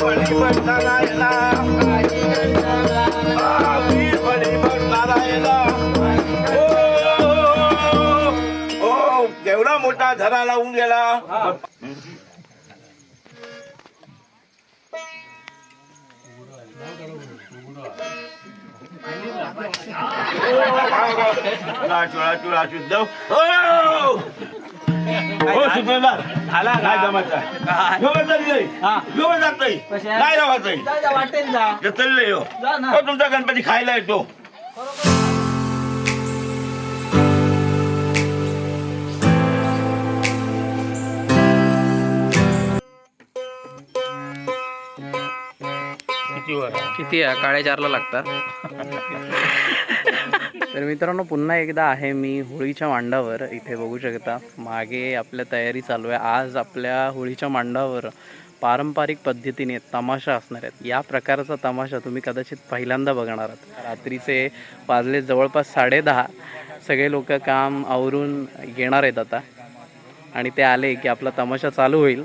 बळी मी बळी केवढा मोठा धरा लावून गेला. राजू राजू राजू जाऊ हो आला जमायचा. नाही. जात नाही. कशा? नाही राहायचं जा, जा, वाटेल जा. ते चाललंय हो. जा ना. हो, तुमचा गणपती खायला येतो. किती आहे? काळ्या चारला लागतात. तर मित्रांनो पुन्हा एकदा आहे मी होळीच्या मांडावर. इथे बघू शकता मागे आपल्या तयारी चालू आहे. आज आपल्या होळीच्या मांडावर पारंपरिक पद्धतीने तमाशा असणार आहेत. या प्रकारचा तमाशा तुम्ही कदाचित पहिल्यांदा बघणार आहात. रात्रीचे वाजले जवळपास साडेदहा सगळे लोक काम आवरून येणार आहेत आता. आणि ते आले की आपला तमाशा चालू होईल.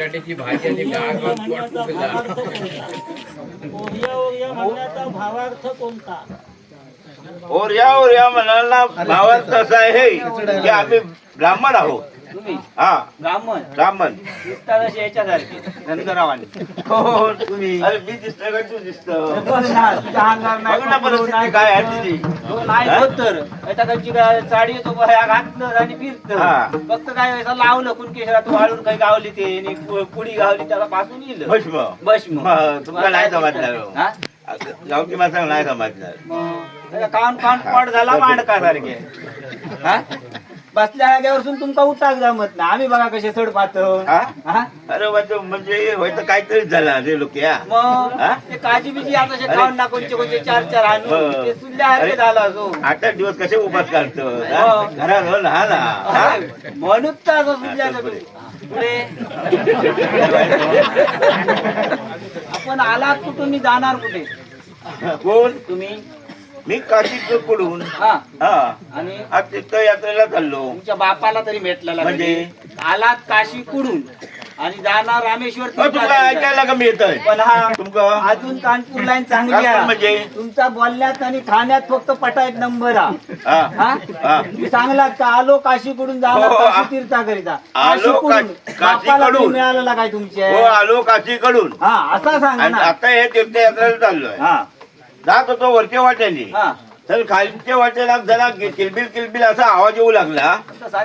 बटाट्याची भाजी आणि डाळ भावार्थ कोणता? ओरिया ओरिया म्हणाला भावार्थ असा आहे की आम्ही ब्राह्मण आहोत. तुम्ही? हा. ब्राह्मण. ब्राह्मण. दिसतात असे याच्यासारखे धनगरावाने तुम्ही? अरे मी दिसतोय का? तू दिसतो बघ ना, तुझ्या अंगावर नाही बघ ना पकडून, परिस्थिती नाही काय आहे. तुझी. तो नाही? होत. तर आता काय साडी येतो बया घातलं आणि हा. फिरत फक्त काय असं लावलं कुणकेश्वरात वाळून काही गावली ते आणि पु- पुडी गावली त्याला पासून येईल भस्म भस्म तुमका नाही समजणार हो. हा? गावठी माणसाला नाही समजणार. मग त्याला कान कान पॉट झाला मांडका सारखे हा? बसल्या जागेवरसून तुमका उठाक जमत ना आम्ही बघा कसे चढ पाहतो हा? अरे म्हणजे म्हणजे व्हायचं काहीतरीच झालं ते लोक या मग हा? ते काजी बिजी आता असे अरे. खाऊन ना कोणचे कोणचे चार चार आणून हो. ते सुद्धा अरे. झाला असो आठ आठ दिवस कसे उपास काढतो हा? हो. घरात हो ना हा ना हा? म्हणून तर असं पुढे आपण आलात कुठून मी जाणार कुठे कोण तुम्ही मी काशी कडून हा. हा आणि आज तीर्थयात्रेला चाललो. तुमच्या बापाला तरी भेटलेला म्हणजे? आलात काशी कुडून. आणि जाणार रामेश्वर हो, तुमका ऐकायला कमी येत पण हा तुमका अजून कानपूर लाईन चांगली कानपूर आहे. म्हणजे? तुमचा बोलण्यात आणि खाण्यात फक्त पटा एक नंबर हा. हा हा? हा. मी सांगला का आलो काशीकडून जाणार हो, काशी आ- तीर्था करिता आलो काशीकडून. का- बापाला काशीकडून. मिळालेला काय तुमचे? हो आलो काशी कडून. हा असा सांगा आणि ना. आता हे तीर्थयात्रेला चाललोय. हा. जात होतो वरच्या वाट्याने हा. तर खालच्या वाटेला जरा किलबिल किलबिल असा आवाज येऊ लागला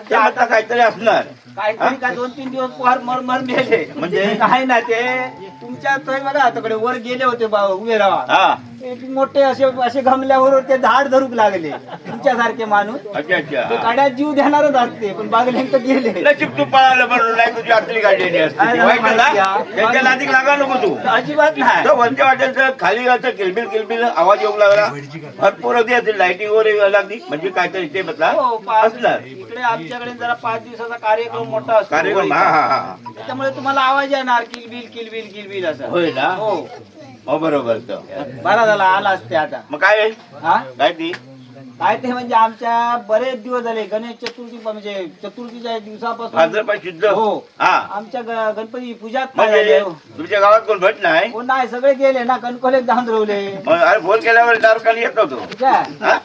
ते आता काहीतरी असणार. काहीतरी काय दोन तीन दिवस पोहार मरमर मेले. म्हणजे? काय ना ते. तुमच्या वर गेले होते बा उभे राहा. हा. मोठे असे असे गमल्यावर ते झाड धरूक लागले. तुमच्यासारखे माणूस. अच्छा ते अच्छा काड्यात जीव देणारच असते पण बागल्यांक गेले. तू पळालं नाही तुझी आतली काढलेली असते. काय ती झालं वाईट आहे ना? माहिती आहे? त्यांच्या नादीक लागा नको तू. अजिबात नाही. तर वरच्या खाली असं किलबिल किलबिल आवाज येऊ लागला. भरपूर होती असेल लाईटिंग वगैरे लागली. म्हणजे काहीतरी ते बदला. हो, पाच- असणार इकडे आमच्याकडे जरा पाच दिवसाचा कार्यक्रम मोठा असतो. कार्यक्रम हा हा हा. त्याच्यामुळे तुम्हाला आवाज येणार किलबिल किलबिल किलबिल असं. होय ना? हो. हो बरोबर बरा झाला आला असते आता. मग काय आहे? हा? काय ती? काय ते म्हणजे आमच्या बरेच दिवस झाले गणेश चतुर्थी म्हणजे चतुर्थीच्या दिवसापासून भाद्रपद शुद्ध. हो. हा. आमच्या ग- गणपती पूजात काय झाले हो. तुमच्या गावात कोण भेट नाही? हो नाही सगळे गेले ना कणकोले जाऊन रवले मग अरे फोन केल्यावर तारखाली येत होतो. काय हा?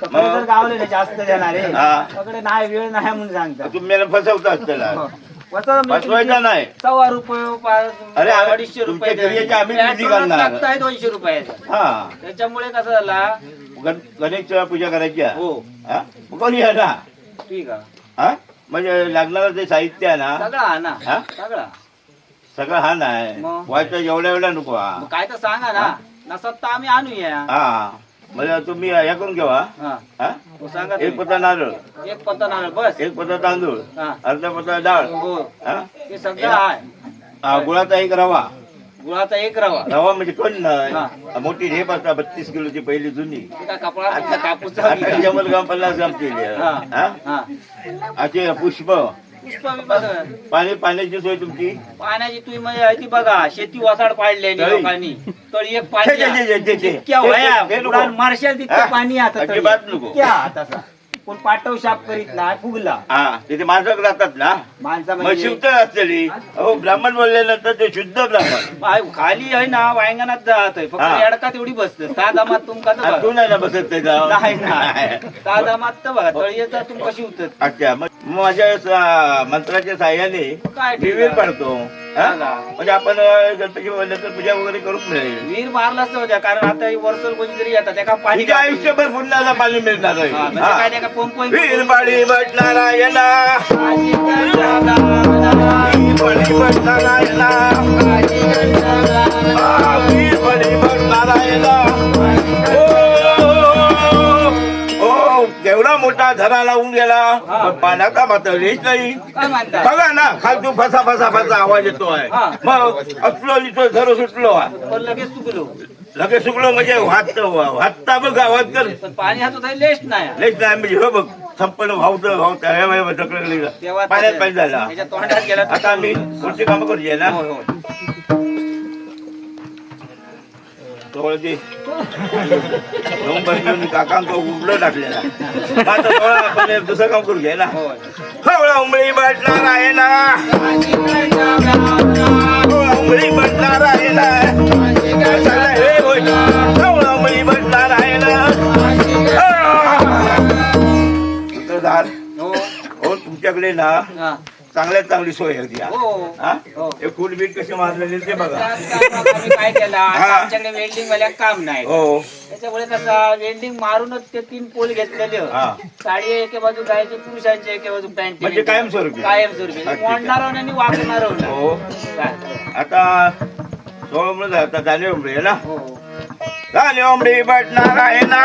कपडे तर गावले जास्त देणारे हा. सगळे नाही वेळ नाही म्हणून सांगता तुम्ही मला फसवता म्हणजे नाही. सव्वा रुपये पाच- अरे, आम्ही- अडीचशे तुमच्या रुपये घरी आम्ही? लागताय दोनशे रुपयाचा हा. त्याच्यामुळे कसं झाला? गण- गणेश पूजा करायची आहे. हो. हा? मग कोणी आहे ना ठीक आहे. हा? म्हणजे लागणारं ते साहित्य आहे ना सगळा हा ना. हा? सगळा. सगळं हा नाही मग? व्हायचं एवढ्या एवढा नको हा. मग काय तर सांगा ना. नसत तर आम्ही आणूया. हा. म्हणजे तुम्ही हे करून घेवा? हा. हा? सांगा एक तुम्ही. पत्ता नारळ. एक पत्ता नारळ बस. एक पत्ता तांदूळ. हा. अर्धा पत्ता डाळ. हो. हा? ते सगळं आहे. हा, गुळाचा एक रवा. गुळाचा एक रवा. रवा म्हणजे कोण हा. मोठी ढेप असता बत्तीस किलोची पहिली जुनी. ते काय कपडा तुमचा कापूस आता जमल गाव पन्नास ग्राम केली हा. हा? हा. असे पुष्प. पुष्प बी बघा. पाणी पाण्याची सोय तुमची पाण्याची तुम्ही म्हणजे आहे ती बघा शेती वसाड पाडलेली तळी. लोकांनी तर एक पाणी ते- ते- ते नको. मारशाल तितकं हा? पाणी आता तळी. अजिबात नको. इतक्या तसा कोण पाठव शाप करीत नाही फुगला. हा तिथे माणसं राहतात ना. माणसा मग म्हणजे शिवत असलेली. अहो ब्राह्मण बोलल्यानंतर ते शुद्ध ब्राह्मण. पाय खाली आहे ना वांगणात जात आहे. फक्त हा. एडका तेवढी बसत साधामात तुमका तर आणि तू बघा. नाही ना बसत ते नाही. ना साधामात तर बघा तळीचा तुमका शिवतात अच्छा मग माझ्या स- मंत्राच्या साह्याने काय विहीर. पाडतो. हा? म्हणजे आपण अं, गणपती नंतर पूजा वगैरे करून मिळेल वीर मारलाच नव्हत्या कारण आता ही वर्षल कोणी तरी येतात त्याका पाणी तुझ्या आयुष्यभर पुन्हा पाणी मिळणार आहे हा, म्हणजे हा. काय त्याका पंप वीर भट नारायणा आ, केवढा मोठा झरा लावून गेला? पण पाण्याचा मात्र रेच नाही. बघा ना खालतून फसा फसा फसा आवाज येतोय हा. मग असलो लिहितो झरो सुटलो. लगेच चुकलो लगेच सुकलो म्हणजे वाहता बघ आवाज कर. पण हात होता लेस्ट नाही. नाही म्हणजे हो बघ संपन्न ढकलली तेव्हा पाण्यात पाणी झाला. आता आम्ही पुढची कामं करूया ना नोंबर घेऊन काकांक उघडं टाकलेला. आता थोडा आपण दुसरं काम करूया ना होय. हवळा उमळी बटणार आहे ना. उमळी बटणार आहे ना. हवळा उमळी बटणार आहे ना. सूत्रधार हो. हो तुमच्याकडे ना. चांगल्यात चांगली सोय द्या हो. हा हो. हे? फूल बीट कसे मारलेले ते बघा. काय मग आम्ही काय केलं हा. आमच्याकडे वेल्डिंग वाल्या काम नाही. हो. त्याच्यामुळे कसं वेल्डिंग मारूनच ते तीन पोल घेतलेले. होते. हा. साडी एके बाजू गायची पुरुषांची एके बाजू पॅन्ट म्हणजे कायमस्वरूपी? कायमस्वरूपी. हा, ठीक आहे. मोडणार आणि वागणार हो. आता सोळ म्हणून आता जाणे उमरे ना? हो. जाणे उमरी बटणार आहे ना.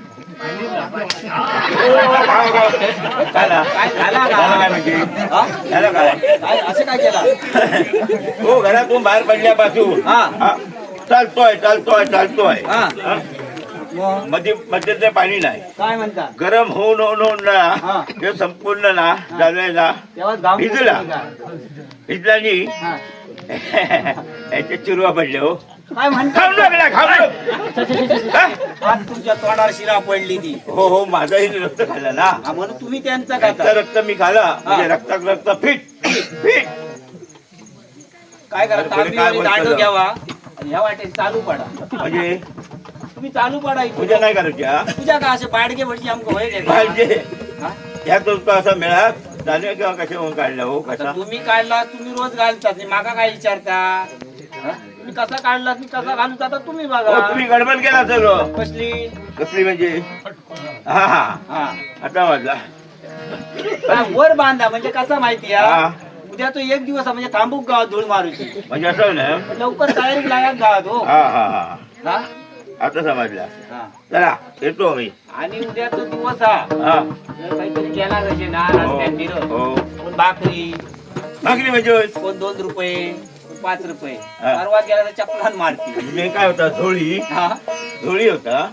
हा? असं काय केलं हो घरातून बाहेर पडल्यापासून हा. चालतोय चालतोय चालतोय हा. मध्ये मध्ये ते पाणी नाही काय म्हणतात गरम होऊन होऊन होऊन ना. ते संपूर्ण ना गाव भिजला. भिजल्यानी. याच्या चिरवा पडले हो काय म्हणतात खाऊन लागला खाऊन हा? आज तुमच्या तोंडावर शिरा पडली ती. हो हो माझाही रक्त खाल्लं ना. हा, म्हणून तुम्ही त्यांचा रक्त खाता. रक्त मी खाल्लं. म्हणजे रक्तात रक्त फिट फिट काय करा काय दांडू? घ्यावा आणि ह्या वाटेत चालू पडा. म्हणजे? तुम्ही चालू पडा. पूजा नाही करायची हा? पूजा का असे बाडगे भटजी आमक होय घेता? पाहिजे हा? ह्यात तो असा मिळात जाणे किंवा कसे होऊन काढलं हो आता कसा तुम्ही काढला तुम्ही रोज घालतात आणि माका काय विचारता? हा? तुम्ही कसा काढला मी कसा घालू आता तुम्ही हो बघा तुम्ही गडबड केला सर्व कसली? कसली म्हणजे? हा हा. हा. आता वाजला. वर बांधा म्हणजे कसा माहिती हा. हा. उद्या तो एक दिवस म्हणजे थांबूक गावात धूळ मारूची? म्हणजे असं ना? पण लवकर तयारी लागा गावात हो. हा हा हा. हा? आता समजला. हा. चला येतो मी आणि उद्याचा दिवस हा. हा. जर काहीतरी केला कसे ना हो रस्त्यात फिरत हो कोण भाकरी भाकरी म्हणजे? कोण दोन रुपये? पाच रुपये. हा. परवा गेला तर चपलान मारती. म्हणजे काय होता झोळी हा. झोळी होता?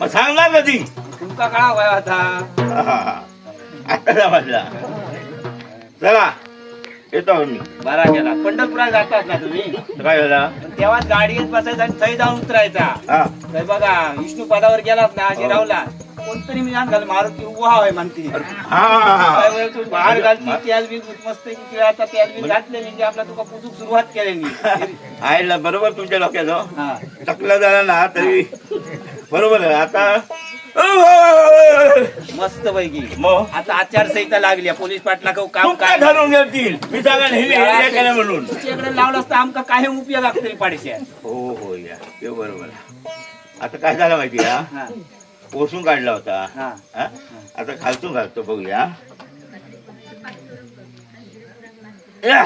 मग सांगणार कधी तुमका कळा वय आता हा, हा, हा. आता समजला. चला येतो मी बरा गेला. पंढरपुरात जातात ना तुम्ही? तर काय झाला? पण तेव्हाच गाडीत बसायचं आणि थंय जाऊन उतरायचा. हा. बघा विष्णू पदावर गेलात ना अशी रावला कोणतरी मी मारुती उभा आहे म्हणते. हा. काय बाहेर घालती बी मस्त तिळाचा तेल बी घातले म्हणजे आपला तुका पुजूक सुरुवात केलेली. आयला बरोबर तुमच्या डोक्यात हो. हा. टकला झाला ना तरी बरोबर आहे. आता मस्त पैकी. मग? आता आचारसंहिता लागली. पोलीस पाटला काम काय काय धरून घेतील? मी सांगा हे हे केलं म्हणून. तुझ्याकडे लावलं असतं आमका काय उपयोग लागतोय पाडशे. हो हो या. ते बरोबर आहे. आता काय झालं माहिती हा हा. पोसून काढला होता. हा. हा? आता खालतून घालतो बघूया. या!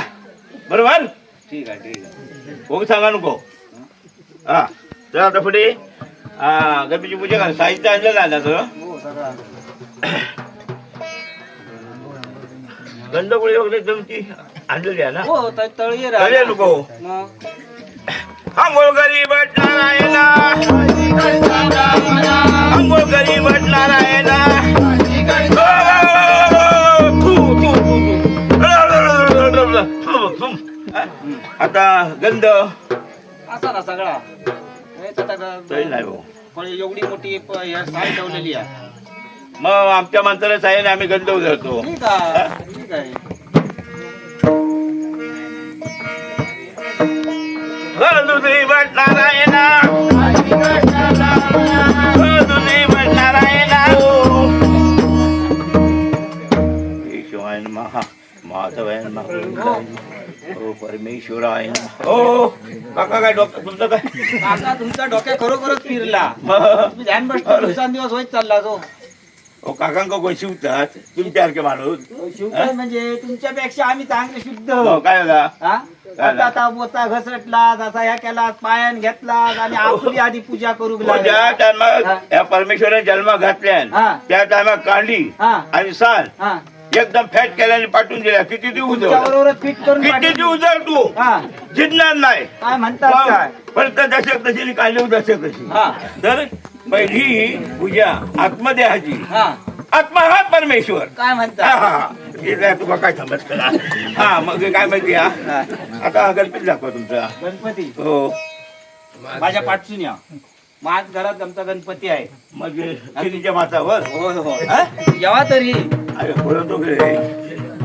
बरोबर? ठीक आहे ठीक आहे. हो सांगा नको. हा. तर आता पुढे. हा गणपती पूजा करा. साहित्य आणलेलं आहे ना सगळं हो सगळं वगैरे तुमची आणलेली आहे ना? हो त- तळी तळे नको. मग? नारायणा आंघोळ गरीब नारायणा. थू, थू, थू, थू. आता गंध. असा ना सगळा. तरी नाही भाऊ पण एवढी मोठी प- हे ठेवलेली आहे. मग आमच्या माणसाला आहे आम्ही गंध उधळतो. ठीक आहे ठीक आहे. नारायणा हो परमेश्वराय हो काका काय डॉक्टर तुमचं काय? काका तुमचा डोक्या खरोखरच फिरला. तुम्ही ध्यान बसतो दिवसांदिवस होत चालला तो हो काकांका कोण शिवतात? तुमच्यासारखे माणूस. शिवकाय म्हणजे तुमच्यापेक्षा आम्ही चांगले शुद्ध. हो काय झाला हा? आता बोचा घसटला जसा ह्या केला पायान घेतला आणि आपली आधी पूजा करू ज्या. टायमात या परमेश्वराने जन्म हा. त्या टायमात काढली हा. आणि सांग हा. एकदम फॅट केल्याने पाठवून दिल्या. किती तुमच्या उजळ? बरोबरच फिट करून किती पाठवू. उजळ तू? हा. जिंकणार नाही. काय म्हणतात काय? पण दशक तशी काढली दशक तशी हा. तर पहिली पूजा आत्मदेहाची. हा. आत्मा हा परमेश्वर. काय हा, म्हणतात हा, हा. हे काय तुला काय समज करा हा मग काय माहिती हा हा. आता गणपती दाखवा तुमचा. गणपती? हो. माझ्या पाठसून या माझ घरात आमचा गणपती आहे. मग तिच्या मातावर हो हो जेव्हा तरी. अरे बोलतो की रे.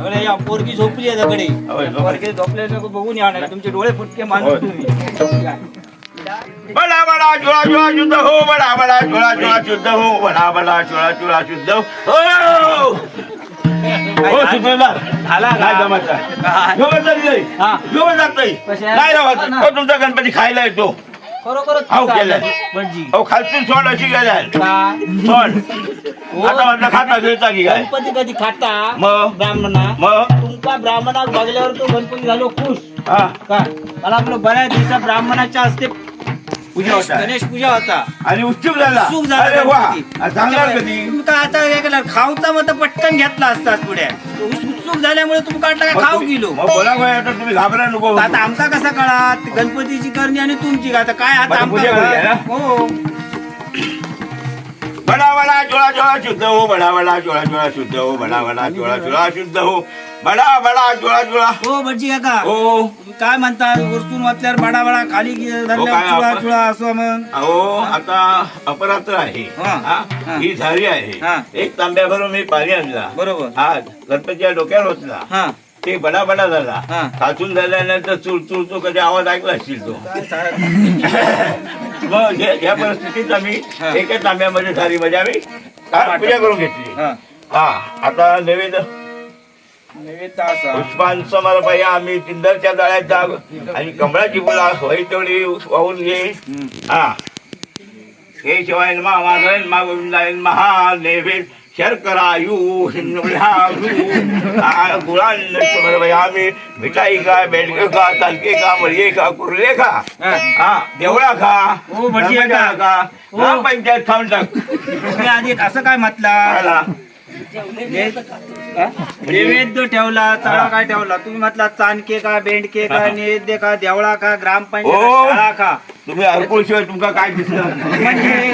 अरे या पोरगी झोपली आहे दगडी. होय, झोपली. पोरगी बघून या नाही तुमचे डोळे फुटके मानून होय. तुम्ही. बडा बडा चोळा चोळा शुद्ध हो बडा बडा चोळा चोळा शुद्ध हो बडा बडा चोळा चोळा शुद्ध हो। हो नाही हा. नाही? नाही राहत. हो तुमचा गणपती खायला येतो. हो. भटजी हो खालतून सोड अशी गेल्या? सोड. आता म्हटलं खाता घेता की काय? गणपती कधी खाता? मग? ब्राह्मणा? मग? तुमचा ब्राह्मणाक बघल्यावर तो गणपती झालो खुश. हा. का? मला आपलं बऱ्याच दिवसा ब्राह्मणाच्या हस्ते पूजा होता गणेश पूजा होता. आणि उत्सुक झाला. सुख झाला अरे वा गणपती. आ, सांगणार कधी तुम्ही काय आता हे केलं खाऊचा मत पटकन घेतला असतात पुढे. उत्सुक झाल्यामुळे तुम्ही काढला मग का खाऊ तुम्ही- गेलो मग बोला गोया आता तुम्ही घाबरा नको आता आमचा कसा कळा गणपतीची करणी आणि तुमची का? आता काय आता बरं, आमका पूजा करूया ना? कळा? हो. बडा बडा चोळा चोळा शुद्ध हो बडा बडा चोळा चोळा शुद्ध हो बडा बडा चोळा चोळा शुद्ध हो. बडा बडा चोळा चोळा हो भटजी काका. हो. काय म्हणतात वरतून वाचल्यावर बडा बडा खाली धरल्यावर हो, चुळा आपण- चुळा असं मग. अहो आता अपरात्र आहे. हा, हा? हा. ही झाली हा. आहे एक तांब्या भरून मी पाणी आणला. बरोबर. हा गणपतीच्या डोक्यावर होतला हा. ते बडा बडा झाला. हा. खाचून झाल्यानंतर चुळ चुळ तो कधी आवाज ऐकला असतील तो. मग हे- या परिस्थितीत आम्ही हा. एका तांब्यामध्ये थालीमध्ये आम्ही का- पूजा करून घेतली. हा. हा आता नैवेद्य असा. पुष्पांसमर्पया आम्ही चिंदरच्या जाळ्याचा आणि कमळाची फुला होई तेवढी वाहून घे. हा. हे शिवाय मा माधवन मा गोविंदाय महा नैवेद शर्करायू गुळांना समर्पया आम्ही. मिठाई का बेडके का तालके का मळये का कुर्ले का हा. देवळा खा का? गणपती का. ग्रामपंचायत तुम्ही आधी असं काय म्हटला. नैवेद्य ठेवला चढा काय ठेवला तुम्ही म्हटला चाणके का बेंडके का नैवेद्य का देवळा का ग्रामपंचायत. शाळा का तुम्ही शिवाय तुमका काय दिसलं म्हणजे?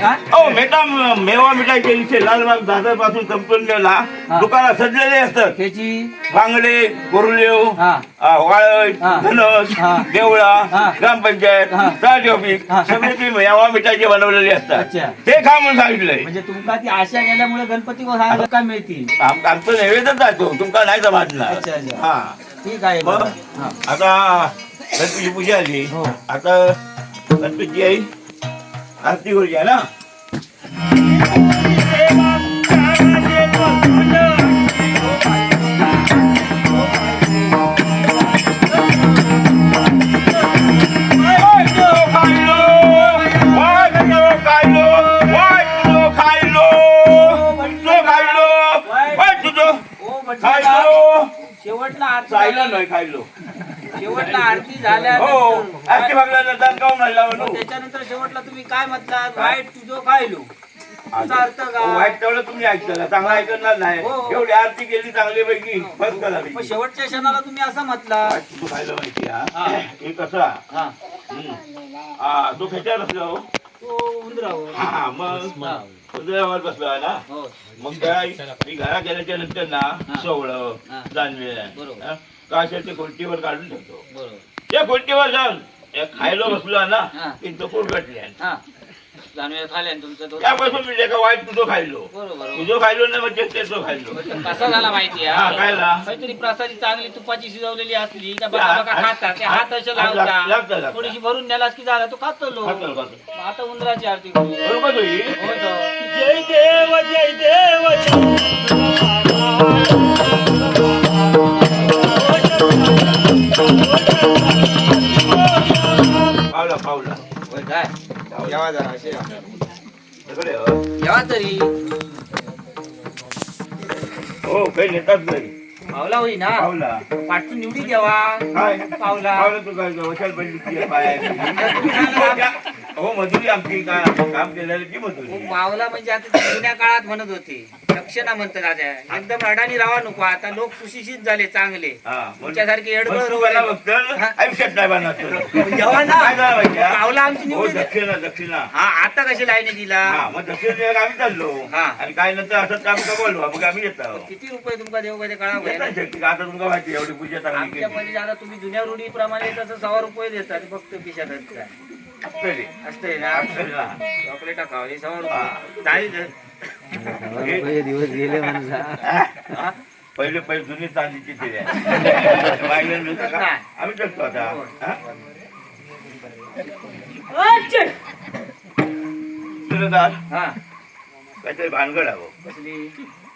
हा? मेटा मेवा मिठाई केली लालबाग दादरपासून कंपनीला हा. दुकानात सजलेले असतात त्याची बांगडे कुर्लेव हा. हा. धनस हा. देवळा हा. ग्रामपंचायत हा. ताज ऑफिस हा. सगळे ते यावा मिठाचे बनवलेले असतात. ते खा म्हणून सांगितलंय म्हणजे तुमका ती आशा गेल्यामुळे गणपती को सांगायला काय मिळतील आम- आमचं नैवेद्यच जातो तुमका नाही समजणार अच्छा, अच्छा. हा ठीक आहे मग. हा. आता गणपतीची पूजा आली हो. आता गणपती आई आरती करूया ना म्हटलं. शेवटला आरती चायला नाही खायलो. शेवटला आरती झाल्या हो आरती बघल्यानंतर म्हणून त्याच्यानंतर शेवटला तुम्ही काय म्हटलात वाईट तुझो खायलो. तुझा अर्थ हो, काय वाईट तेवढं तुम्ही ऐकलं चांगलं ऐकणार नाही. हो. एवढी आरती केली चांगली पैकी बस करा मग शेवटच्या क्षणाला तुम्ही असं म्हटला. तू खायला माहिती हा. हा. हे कसा हा. हम्म. हा तो खेच्यावर बसला हो. तो हा हा, मग उदयावर बसला ना हो. मग काय? मी घरा गेल्याच्यानंतर ना हा. सोवळं हा. जानवे बरोबर. असेल ते कोलटीवर काढून ठेवतो. बरोबर. त्या कोलटीवर जाऊन खायला बसलो ना हा. की तो कुरकटले हा. खाल्या तुमचं तो त्यापासून मी वाईट तुझं खायलो बरोबर तुझं खायलो ना म्हणजे त्याचं खायलो कसा झाला माहिती हा, कायला? काहीतरी प्रसादी चांगली तुपाची शिजवलेली असली का हा, बघा बघा हा, खातात ते हात असे हा, लागतं, लागतं, लावतात लागतं. थोडीशी भरून नेलास की झाला तो खातो लो. खातो, खातो. आता उंदराची आरती करू. बरोबर होईल हो तो. जय देव जय देव. पावला पावला. होय काय? सगळे हो. जेव्हा तरी हो काही नेतात घरी पावला होई ना? पावला. पाठून निवडी द्यावा काय पावला. पावला तू काय वशाल पडली पाय हो मजुरी आमची का काम केलेली हो, मजुरी? पावला म्हणजे आता ते जुन्या काळात म्हणत होते. दक्षिणा म्हणतात राजा. एकदम अडाणी राहा नको. आता लोक सुशिक्षित झाले चांगले. हा तुमच्यासारखे तू हा. आयुष्यात नाही बनणार जेव्हा ना काय झालं माहिती आहे? पावला आमची हो निवडी दक्षिणा दक्षिणा. हा आता कशी लाईने दिला हा मग दक्षिणेला आम्ही चाललो. हा. आणि काय नंतर असं आम्ही का बोलवा मग आम्ही येतो किती रुपये तुमका देऊ पाहिजे कळा येतात शक्ती का आता तुमका माहिती आहे, एवढी पूजा चांगली आमच्या केली. मध्ये आता तुम्ही जुन्या रूढीप्रमाणे तसं सहा रुपये देतात फक्त पिशात असतंय. ना? असतंय ना. चॉकलेट खावाली सहा हा. रुपये. चाळीस हे- दिवस गेले म्हणजे हा? पहिले पहिले जुनी चांदीची दिली का? आम्ही करतो आता. हा? सुरेदार हा. काहीतरी भानगड हवं. कसली?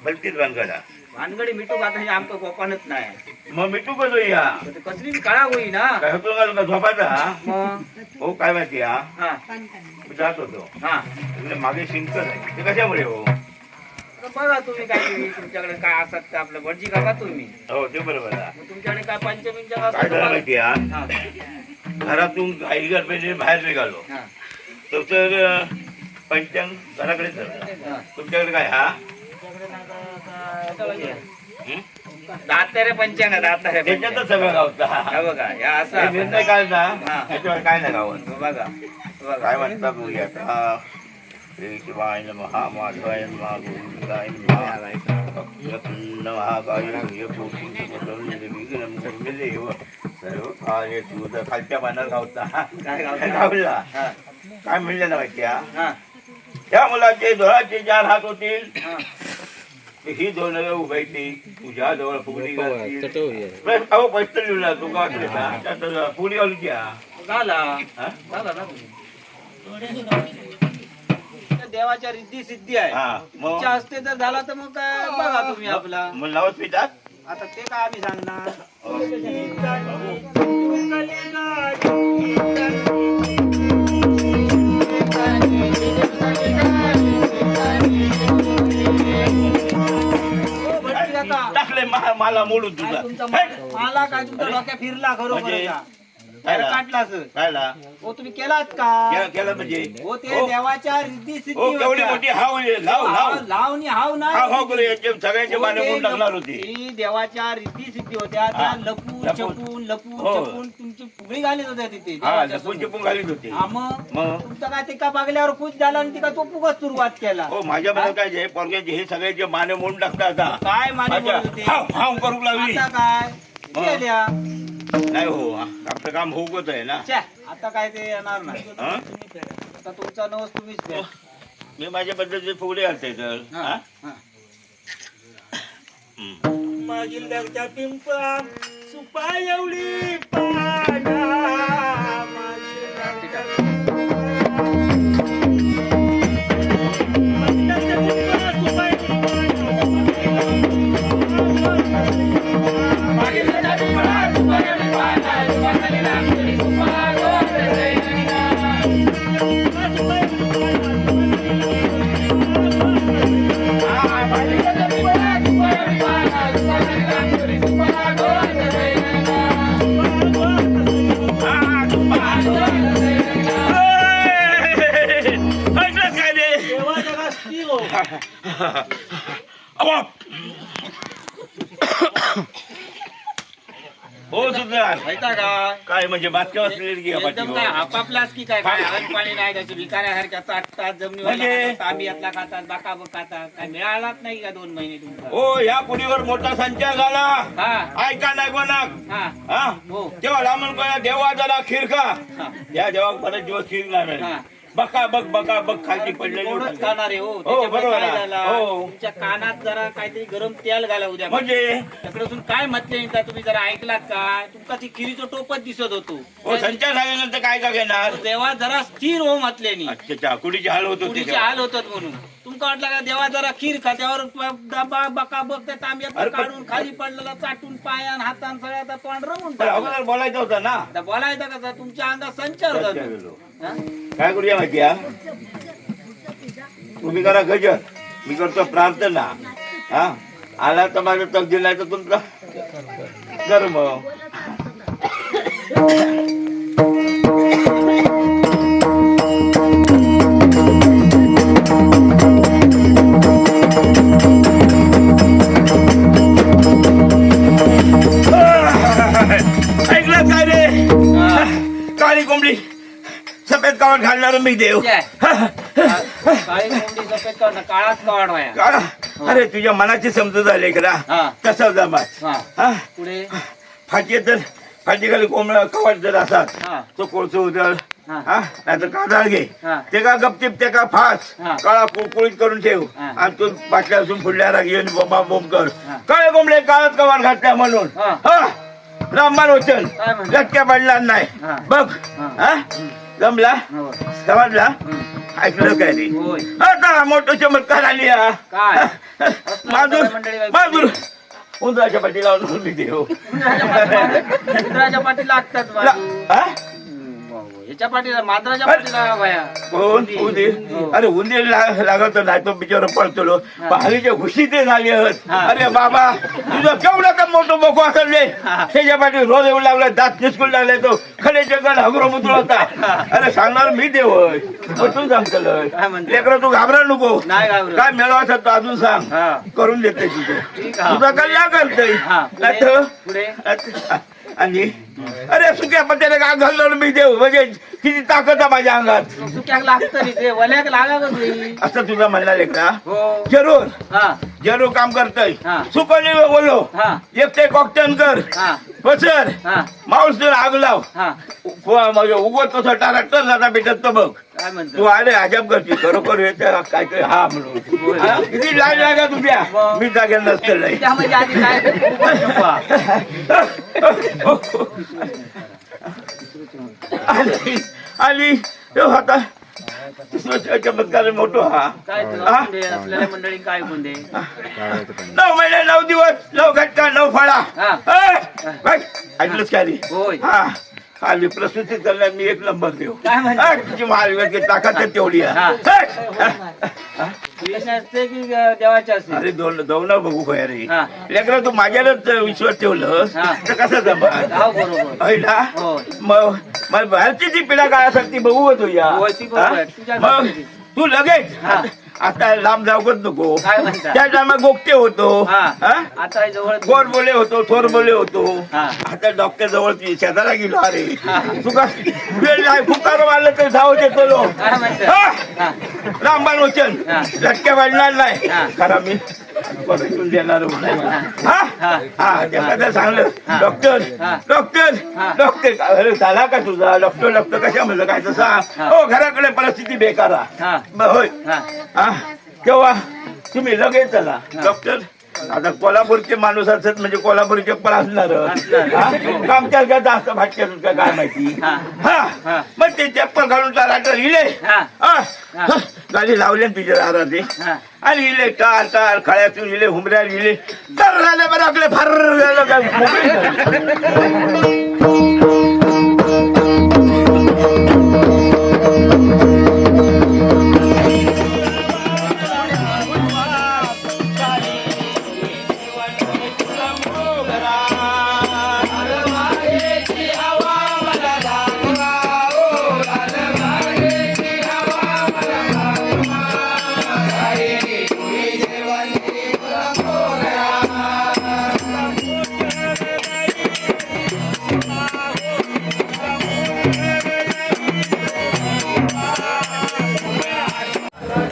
भलतीच भानगड हा. भानगडी मिठू आता हे आमचं गोपानच नाही. मग मिठू कसं या तर ते कसली बी काळा होई ना काय होतो का झोपायचा? मग? हो काय माहिती हा? हा. मी जात होतो. हा. तिकडे मागे शिंकत आहे ते कशामुळे हो? तर बघा तुम्ही काय तुमच्याकडे काय असतात ते आपलं भटजी का तुम्ही? हो ते बरोबर आहे. मग तुमच्याकडे काय पंचमींच्या काय झालं माहिती हा? घरातून काही गडबडीने बाहेर निघालो. तर पंचांग घराकडे चालला तुमच्याकडे काय हा तुमच्याकडे नाही का- का- काय हं? दातारे पंचांग दातारे. त्याच्यातच सगळं गावता. हा बघा या असं. निर्णय काय ना हा. त्याच्यावर काय नाही गावत. हो बघा हो बघा. काय म्हणतात बघूया आता? श्री शिवाय नमः माधवाय नमः गोविंदाय नमः. रत्न महाकाय सूर्यकोटि विघ्नं गुरुदेव सर्व कार्य तुझं खालच्या गावता. काय गावता? गावला? हा. काय म्हणलं ना माहिती हा? हा त्या मुलाचे दोळाचे चार हात होतील. हा. ही दोन उभायची तुझ्या जवळ फुगडी घालतील बस, अहो पैसे लिहिला तू त्यात फुगडी घालूची. झाला? झाला ना तुम्ही त्या देवाच्या रिद्धी सिद्धी आहे. हा मग? तुमच्या हस्ते जर झाला तर मग काय बघा तुम्ही आपला. मग पितात आता ते काय आम्ही सांगणार? टाकले मला मोडून तुझा मला काय तुमचा डोक्या फिरला खरोखर म्हणजे? त्याला कायला? काढला असं. कायला हो तुम्ही केलात का? केलं- केलं म्हणजे? हो ते हो, देवाच्या रिद्धी सिद्धी हो केवढी होत्या. मोठी हाव आहे. लाव लाव. लावणी हाव ना हाव हाव करू. याचे सगळ्यांचे हो, माने ते म्हणून टाकणार लप- होती. ती देवाच्या रिद्धी सिद्धी होत्या. त्या हा. लपून लपून. चपून लपून हो. चपून तुमची फुगडी घालीत होत्या तिथे हा देवाच्या लपून समोर. चिपून घालीत होते. हा, मग मग? तुमचं काय ते का बागल्यावर खुश झाला आणि तिका चोपूकच सुरुवात केला? हो माझ्या मनात काय जे पोरग्याचे हे सगळ्याचे माने म्हणून टाकतात आता. काय माने होते? हाव हाव करू लागली. आता काय? हा. केल्या नाही हो आपलं काम होऊच आहे ना छ्या, आता काय ते येणार नाही हा? आता तुमचा नवस तुम्हीच द्या. मी माझ्या पद्धतीचे फुगडे घालते तर हा? हा. हम्म. मागील दगच्या पिंपळा सुपा एवढी पाना माहिता काय काय म्हणजे बातक्या असलेली की एकदम काय आपापलाच की काय काय हरण पाणी नाही त्याची भिकाऱ्यासारख्या चाटतात जमिनीवर म्हणजे? तांबियातला खातात बाका खातात. काय मिळालाच नाही का दोन महिने तुमचा? हो या पुढीवर मोठा संचार झाला. हा. ऐका नाही कोणा हा. हा? हो. तेव्हा लांबून कोणा देवा जरा खीर हा. या देवा बरेच दिवस खीर नाही मिळाली. हा. बका बघ बका बघ खालची पडलेली गोडच होती. खाणार आहे हो. हो, त्याच्यामुळे बरोबर काय आहे. झालं? हो. तुमच्या कानात जरा काहीतरी गरम तेल घाला उद्या. म्हणजे? त्याकडून काय म्हटले का? तुम्ही जरा ऐकलात का? तुमका ती खिरीचं टोपच दिसत होतो. हो संचार झाल्यानंतर काय का घेणार? देवा जरा स्थिर हो म्हटले नी. अच्छा अच्छा कुडीची हाल होत होती पुढीचे तेव्हा. हाल होतात म्हणून. तुमका वाटलं का देवा जरा खीर खा? त्यावर डबा बका बघ त्या तांब्यात अरे पण- काढून खाली पडलेला चाटून पायान हातान सगळं आता तोंड रमून पण टाकलं. अगोदर बोलायचं होतं ना. आता बोलायचं कसा? तुमच्या अंगात संचार हा? काय करूया माहिती तुम्ही करा गजर. मी करतो प्रार्थना. हा? आला तर माझं तकदीर नाही तर तुमचा कर्म ऐकलं काय रे? काळी कोंबडी. सफेद कावड घालणार मी देव. जय. काळी कोंबडी सफेद कवड काळात कवड व्हाया काळा अरे तुझ्या मनाची समजूत झाली हा. कसं जमात हा. हा? पुढे? फाटी तर फाटी खाली कोंबडा कवाट जर असतात हा. तो कोळसो उजळ हा. हा? नाहीतर कादाळ घे. हा. ते का गपचिप ते का फास? हा. काळा कुळकुळीत करून ठेव. हा. आणि तू बाटल्या असून फुडल्या राग येऊन बोंबा बोंब कर. हा. काळे कोंबडे काळात कवाट घातल्या म्हणून. हा. हा. रामबाण वचन काय? लटक्या पडणार नाही. हा. बघ. हा. हा? जमला हो. समजला हम्म. ऐकलं काय रे होय आता मोठं चमत्कार आली हा. काय? माजूर मंडळी बाई- माजूर उंदराच्या पाठी लावून मी देव मांजराच्या पाठी लागतात बाजू. हा? ह्याच्या पाठीला मांजराच्या पाठीला बाया कोण? उंदीर हो. अरे उंदीर लागत नाही तो बिचार पळतो पहाडीच्या घुशी ते झाली आहेत. अरे बाबा तुझं केवढं का मोठं बोको हा. त्याच्या पाठी रोज येऊ लागला दात निसकून लागले तो. खडेच्या गण हगरो मुतळ होता. अरे सांगणार मी देव होय. कुठून काय सांगतलं म्हणतो? लेकर तू घाबरा नको. नाही घाबरत. काय मिळवायचं तर अजून सांग. करून देते तुझं. ठीक आहे. तुझं करतय. हा. नाहीतर पुढे? आणि अरे सुक्या पत्याला का घालणार मी देव म्हणजे किती ताकद आहे माझ्या अंगात. सुक्याक लागत रे ते वल्याक लागा का तुझी असं तुझं म्हणला लेकरा हो. जरूर. हा. जरूर काम करतय. हा. सुकली बोलो हा. एकटे कॉकटेन कर. हा. पसर हा. माऊस जर आग लाव. हा. उ- म्हणजे उगवत तसं टाराक्टर जाता भेटत तर बघ. काय तू म्हणतो आले अजब करते. खरोखर हे त्या काय काय हा म्हणून. हा? किती लाज लागा तुझ्या. मी जागेल नसतं लय. त्यामध्ये आधी काय? खूपच नको. आणि आणि तो आता चमत्कार मोठो हा काय तुला हा? असलेल्या मंडळी काय नऊ महिने नऊ दिवस नऊ घटका नऊ फळा हा. ए, बघ, ऐकलंच काय रे? होय. हा आली प्रस्तुती करण्यात मी एक नंबर देऊ काय म्हणतो? हा, तुझी महावीरची ताकद आहे तेवढी आहे. हा. हे, हा, हा. कशी असते की देवाची असते अरे दोन दोन बघू खया रे हा. लेकरं तू माझ्यावरच विश्वास ठेवलं हा. तर कसं जमा हो बरोबर होय ना होय. मग मग बाहेरची जी पिढा ती बघू तुझ्या होय, ती बरोबर आहे. हा? तुझ्या मग. तू लगेच हा. आता लांब जाऊकच नको काय म्हणता? त्या टायमात गोगटे होतो हा हा? आता हे जवळ गोड बोले होतो थोर बोले होतो हा. आता डॉक्टर जवळ ती शेताला गेलो अरे. तुका वेळ नाही फुकार मारलं तर धाव देतो लो काय म्हणता हा? हा रामबाण वचन हा. लटक्या वाढणार नाही हा. खरा मी परतून देणार हा हा. हा सांगलं डॉक्टर हा. डॉक्टर हा. डॉक्टर अरे झाला का तुझा डॉक्टर डॉक्टर कशा म्हणलं काय तसा हा. हो घराकडे परिस्थिती बेकार. हा होय हा हा केव्हा तुम्ही लगेच चला डॉक्टर आता कोल्हापूरचे माणूस असत म्हणजे कोल्हापूरचे पण असणार. आमच्या काय जास्त भाटक्या का काय माहिती हा. मग ते चप्पल घालून चाला तर हिले हा. हा. हा. गाडी लावले ना तिच्या दारात ते. हा आणि हिले टार टार खळ्यातून हिले हुमऱ्या हिले तर झाले बरं आपले फार झालं काय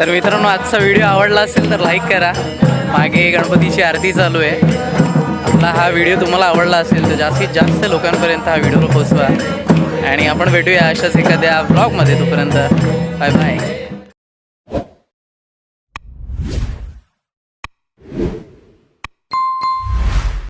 तर मित्रांनो आजचा व्हिडिओ आवडला असेल तर लाईक करा. मागे गणपतीची आरती चालू आहे. आपला हा व्हिडिओ तुम्हाला आवडला असेल तर जास्तीत जास्त लोकांपर्यंत हा व्हिडिओ पोचवा आणि आपण भेटूया अशाच एखाद्या ब्लॉगमध्ये तोपर्यंत. Bye bye